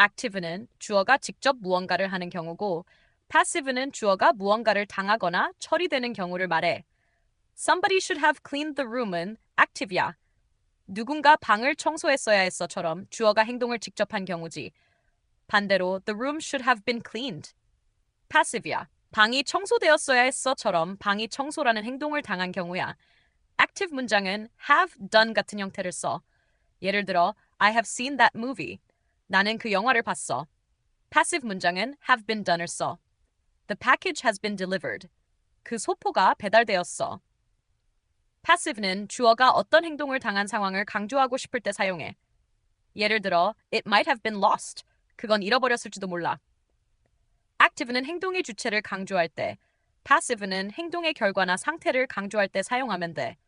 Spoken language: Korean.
active는 주어가 직접 무언가를 하는 경우고 passive는 주어가 무언가를 당하거나 처리되는 경우를 말해. Somebody should have cleaned the room은 active야. 누군가 방을 청소했어야 했어처럼 주어가 행동을 직접 한 경우지. 반대로 the room should have been cleaned. passive야. 방이 청소되었어야 했어처럼 방이 청소라는 행동을 당한 경우야. active 문장은 have done 같은 형태를 써. 예를 들어 I have seen that movie. 나는 그 영화를 봤어. passive 문장은 have been done을 써. The package has been delivered. 그 소포가 배달되었어. passive는 주어가 어떤 행동을 당한 상황을 강조하고 싶을 때 사용해. 예를 들어 it might have been lost. 그건 잃어버렸을지도 몰라. active는 행동의 주체를 강조할 때, passive는 행동의 결과나 상태를 강조할 때 사용하면 돼.